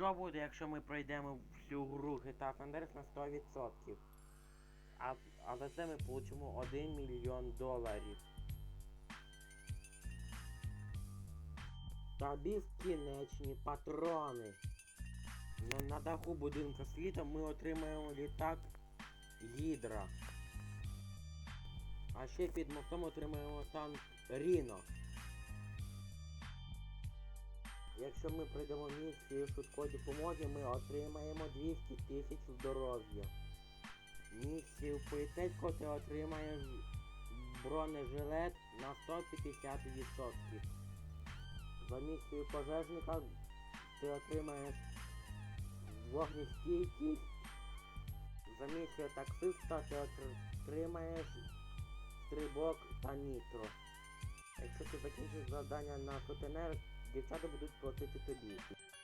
Що буде, якщо ми пройдемо всю гру GTA San на 100%? А, а за це ми получимо 1 мільйон доларів. Та безкінечні патрони. На, на даху будинку світу ми отримаємо літак Гідра. А ще під мостом отримаємо танк Ріно. Якщо ми пройдемо місію швидкої допомоги, ми отримаємо 200 тисяч здоров'я. Місію поліцейського ти отримаєш бронежилет на 150%. За місію пожежника ти отримаєш вогнестійкість. За місію таксиста ти отримаєш стрибок та нітро. Якщо ти закінчиш завдання на сутенер, de cada produto pode ter TPD.